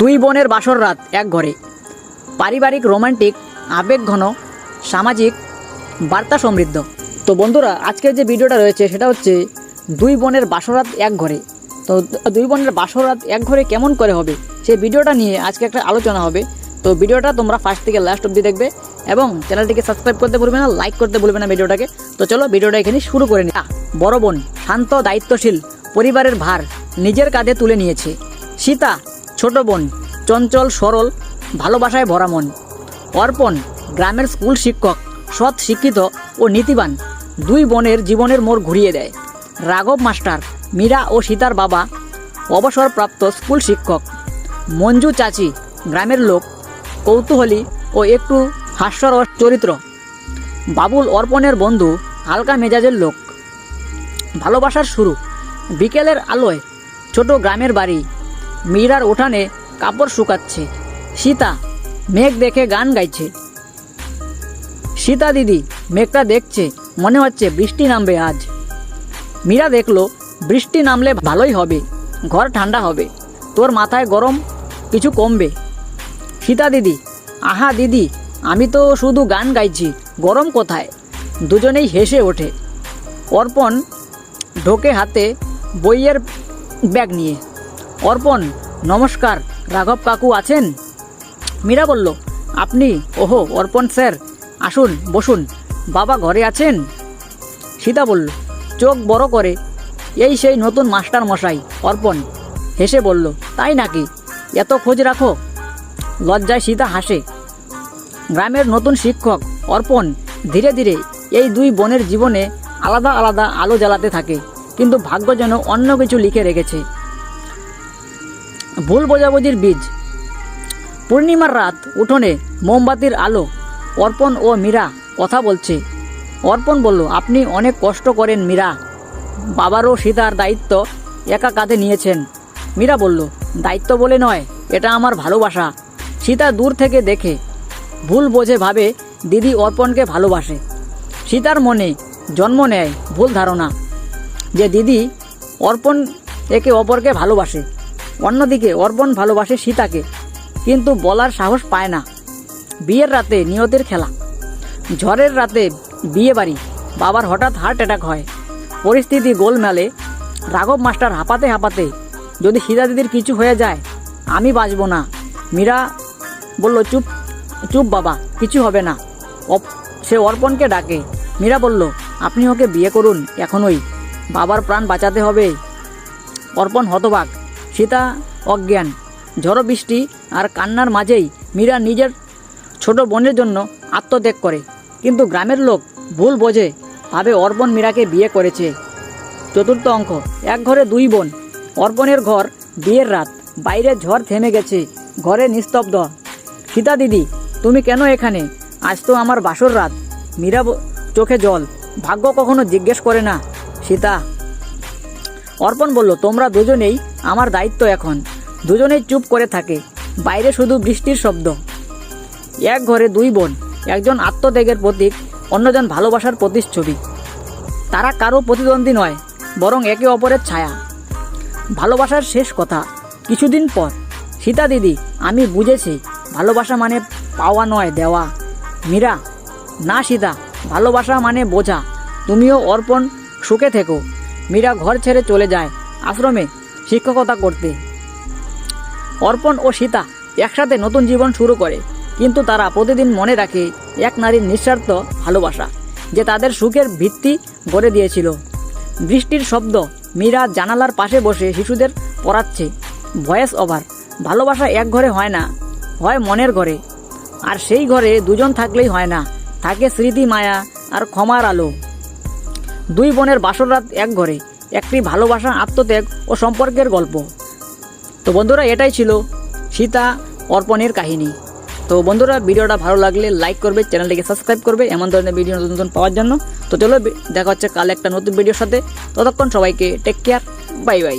দুই বোনের বাসর রাত এক ঘরে। পারিবারিক, রোমান্টিক, আবেগঘন, সামাজিক, বার্তা সমৃদ্ধ। তো বন্ধুরা, আজকের যে ভিডিওটা রয়েছে সেটা হচ্ছে দুই বোনের বাসরাত এক ঘরে। তো দুই বোনের বাসরাত এক ঘরে কেমন করে হবে, সেই ভিডিওটা নিয়ে আজকে একটা আলোচনা হবে। তো ভিডিওটা তোমরা ফার্স্ট থেকে লাস্ট অব্দি দেখবে এবং চ্যানেলটিকে সাবস্ক্রাইব করতে ভুলবে না, লাইক করতে ভুলবে না ভিডিওটাকে। তো চলো ভিডিওটা এখানে শুরু করে নি বড় বোন, শান্ত, দায়িত্বশীল, পরিবারের ভার নিজের কাঁধে তুলে নিয়েছে। সীতা ছোট বোন, চঞ্চল, সরল, ভালোবাসায় ভরা মন। অর্পণ, গ্রামের স্কুল শিক্ষক, সৎ, শিক্ষিত ও নীতিবান, দুই বোনের জীবনের মোড় ঘুরিয়ে দেয়। রাঘব মাস্টার, মীরা ও সীতার বাবা, অবসরপ্রাপ্ত স্কুল শিক্ষক। মঞ্জু চাচি, গ্রামের লোক। কৌতূহলী ও একটু হাস্যরস চরিত্র। বাবুল অর্পণের বন্ধু, হালকা মেজাজের লোক। ভালোবাসার শুরু বিকেলের আলোয়, ছোট গ্রামের বাড়ি। মীরার উঠানে কাপড় শুকাচ্ছে। সীতা মেঘ দেখে গান গাইছে। সীতা দিদি, মেঘটা দেখছে, মনে হচ্ছে বৃষ্টি নামবে আজ। মীরা দেখল, বৃষ্টি নামলে ভালোই হবে, ঘর ঠান্ডা হবে। তোর মাথায় গরম, কিছু কমবে। সীতা দিদি, আহা দিদি, আমি তো শুধু গান গাইছি, গরম কোথায়? দুজনেই হেসে ওঠে। অর্পণ ঢোকে হাতে বইয়ের ব্যাগ নিয়ে। অর্পণ, নমস্কার, রাঘব কাকু আছেন? মীরা বলল, আপনি, ওহো, অর্পণ স্যার, আসুন, বসুন, বাবা ঘরে আছেন? সীতা বলল, চোখ বড় করে, এই সেই নতুন মাস্টার মশাই, অর্পণ। হেসে বলল, তাই নাকি? এত খোঁজ রাখো। লজ্জায় সীতা হাসে। গ্রামের নতুন শিক্ষক, অর্পণ, ধীরে ধীরে এই দুই বোনের জীবনে আলাদা আলাদা আলো জ্বালাতে থাকে, কিন্তু ভাগ্য যেন অন্য কিছু লিখে রেখেছে। ভুল বোঝাবুঝির বীজ। পূর্ণিমার রাত উঠোনে মোমবাতির আলো, অর্পণ ও মীরা কথা বলছে। অর্পণ বলল, আপনি অনেক কষ্ট করেন মীরা। বাবারও সীতার দায়িত্ব একা কাঁধে নিয়েছেন। মীরা বলল, দায়িত্ব বলে নয়, এটা আমার ভালোবাসা। সীতা দূর থেকে দেখে, ভুল বোঝে ভাবে দিদি অর্পণকে ভালোবাসে। সীতার মনে জন্ম নেয় ভুল ধারণা যে দিদি অর্পণ একে অপরকে ভালোবাসে। অন্যদিকে অর্পণ ভালোবাসে সীতাকে, কিন্তু বলার সাহস পায় না। বিয়ের রাতে নিয়তের খেলা। ঝড়ের রাতে বিয়ে বাড়ি। বাবার হঠাৎ হার্ট অ্যাটাক হয়। পরিস্থিতি গোলমেলে। রাঘব মাস্টার হাঁপাতে হাঁপাতে, যদি সীতা দিদির কিছু হয়ে যায়, আমি বাঁচব না। মীরা বলল, চুপ চুপ বাবা, কিছু হবে না। সে অর্পণকে ডাকে। মীরা বলল, আপনি ওকে বিয়ে করুন এখনই। বাবার প্রাণ বাঁচাতে হবে। অর্পণ হতবাক। সীতা অজ্ঞান। ঝড় বৃষ্টি আর কান্নার মাঝেই মীরা নিজের ছোট বোনের জন্য আত্মত্যাগ করে। কিন্তু গ্রামের লোক ভুল বোঝে, ভাবে অর্পণ মীরাকে বিয়ে করেছে। চতুর্থ অঙ্ক, এক ঘরে দুই বোন। অর্পণের ঘর বিয়ের রাত, বাইরে ঝড় থেমে গেছে, ঘরে নিস্তব্ধ। সীতা দিদি, তুমি কেন এখানে? আজ তো আমার বাসর রাত। মীরা চোখে জল। ভাগ্য কখনো জিজ্ঞেস করে না। সীতা, অর্পণ বলল, তোমরা দুজনেই আমার দায়িত্ব এখন। দুজনেই চুপ করে থাকে। বাইরে শুধু বৃষ্টির শব্দ। এক ঘরে দুই বোন, একজন আত্মত্যাগের প্রতীক, অন্যজন ভালোবাসার প্রতিচ্ছবি। তারা কারও প্রতিদ্বন্দ্বী নয়, বরং একে অপরের ছায়া। ভালোবাসার শেষ কথা, কিছুদিন পর, সীতা দিদি, আমি বুঝেছি, ভালোবাসা মানে পাওয়া নয়, দেওয়া। মীরা, না সীতা, ভালোবাসা মানে বোঝা। তুমিও অর্পণ, সুখে থেকো। মীরা ঘর ছেড়ে চলে যায়, আশ্রমে। শিক্ষকতা করতে। অর্পণ ও সীতা একসাথে নতুন জীবন শুরু করে, কিন্তু তারা প্রতিদিন মনে রাখে এক নারীর নিঃস্বার্থ ভালোবাসা, যে তাদের সুখের ভিত্তি গড়ে দিয়েছিল। বৃষ্টির শব্দ মীরা জানালার পাশে বসে শিশুদের পড়াচ্ছে। ভয়েস ওভার, ভালোবাসা এক ঘরে হয় না, হয় মনের ঘরে। আর সেই ঘরে দুজন থাকলেই হয় না, থাকে স্মৃতি মায়া আর ক্ষমার আলো। দুই বোনের বাসর রাত এক ঘরে একটি ভালোবাসা আত্মত্যাগ ও সম্পর্কের গল্প। তো বন্ধুরা, এটাই ছিল সীতা অর্পণের কাহিনী। তো বন্ধুরা, ভিডিওটা ভালো লাগলে লাইক করবে, চ্যানেলটিকে সাবস্ক্রাইব করবে, এমন ধরনের ভিডিও নতুন নতুন পাওয়ার জন্য। তো চলো, দেখা হচ্ছে কাল একটা নতুন ভিডিওর সাথে। ততক্ষণ সবাইকে টেক কেয়ার বাই বাই